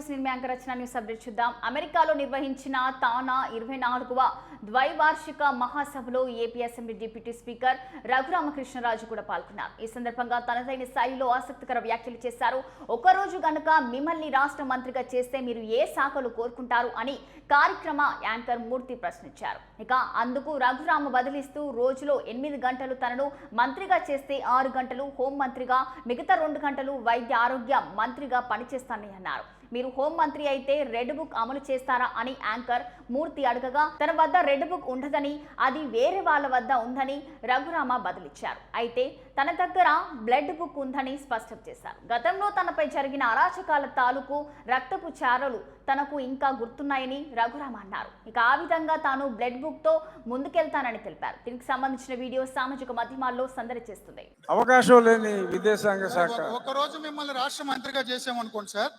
News నిర్మయాంక రచన news update చూద్దాం. అమెరికాలో నిర్వహించిన తానా ఇరవై నాలుగవ ద్వైవార్షిక మహాసభలో AP assembly deputy speaker Raghurama Krishna Raju కూడా పాల్గొన్నారు. ఈ సందర్భంగా తనదైన స్థాయిలో ఆసక్తికర వ్యాఖ్యలు చేశారు. ఒకరోజు గనుక మిమ్మల్ని రాష్ట్ర మంత్రిగా చేస్తే మీరు ఏ శాఖలు కోరుకుంటారు అని కార్యక్రమ యాంకర్ మూర్తి ప్రశ్నించారు. ఇక అందుకు రఘురామ బదిలిస్తూ రోజులో ఎనిమిది గంటలు తనను మంత్రిగా చేస్తే ఆరు గంటలు హోం మంత్రిగా మిగతా రెండు గంటలు వైద్య ఆరోగ్య మంత్రిగా పనిచేస్తానని అన్నారు. మీరు హోం మంత్రి అయితే రెడ్ బుక్ అమలు చేస్తారా అని యాంకర్ మూర్తి అడగగా తన వద్ద రెడ్ బుక్ ఉండదని అది వేరే వాళ్ళ వద్ద ఉందని రఘురామ బదులిచ్చారు. అయితే తన దగ్గర బ్లడ్ బుక్ ఉందని స్పష్టం చేశారు. గతంలో తనపై జరిగిన అరాచకాల తాలూకు రక్తపు చారలు తనకు ఇంకా గుర్తున్నాయని రఘురామ అన్నారు. ఇక ఆ విధంగా తాను బ్లడ్ బుక్తో ముందుకెళ్తానని తెలిపారు. దీనికి సంబంధించిన వీడియో సామాజిక మాధ్యమాల్లో సందడి చేస్తుంది. అవకాశం లేని విదేశాంగ శాఖ. ఒక రోజు మిమ్మల్ని రాష్ట్ర మంత్రిగా చేసామనుకోండి సార్.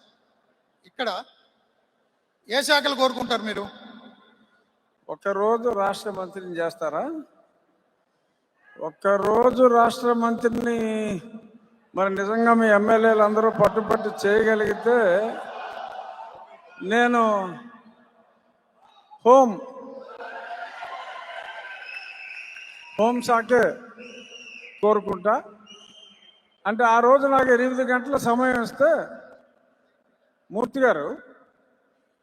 ఇక్కడ ఏ శాఖలు కోరుకుంటారు మీరు? ఒక్కరోజు రాష్ట్ర మంత్రిని చేస్తారా? ఒక్కరోజు రాష్ట్ర మంత్రిని మరి నిజంగా మీ ఎమ్మెల్యేలు అందరూ పట్టుపట్టు చేయగలిగితే నేను హోమ్ హోంశాఖే కోరుకుంటా. అంటే ఆ రోజు నాకు ఎనిమిది గంటల సమయం ఇస్తే మూర్తి గారు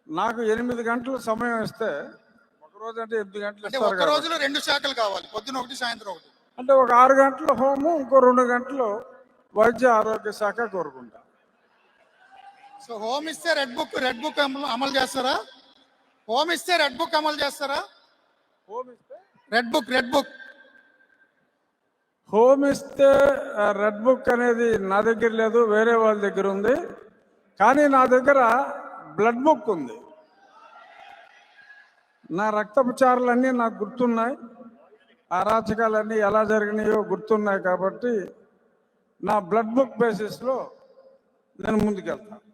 నాకు ఎనిమిది గంటల సమయం ఇస్తే ఒక రోజు అంటే ఎనిమిది గంటలు ఇస్తారు కదా. రోజులో రెండు శాఖలు కావాలి పొద్దున ఒకటి సాయంత్రం ఒకటి. అంటే ఒక ఆరు గంటల హోము ఇంకో రెండు గంటలు వైద్య ఆరోగ్య శాఖ కోరుకుంటా. సో హోమ్ ఇస్తే రెడ్ బుక్ రెడ్ బుక్ అమలు అమలు చేస్తారా? హోమ్ ఇస్తే రెడ్ బుక్ అమలు చేస్తారా? హోమ్ ఇస్తే? Red book red book. Home ఇస్తే రెడ్ బుక్ అనేది నా దగ్గర లేదు వేరే వాళ్ళ దగ్గర ఉంది. కానీ నా దగ్గర బ్లడ్ బుక్ ఉంది. నా రక్తపచారాలన్నీ నాకు గుర్తున్నాయి. అరాచకాలన్నీ ఎలా జరిగినాయో గుర్తున్నాయి కాబట్టి నా బ్లడ్ బుక్ బేసిస్లో నేను ముందుకెళ్తాను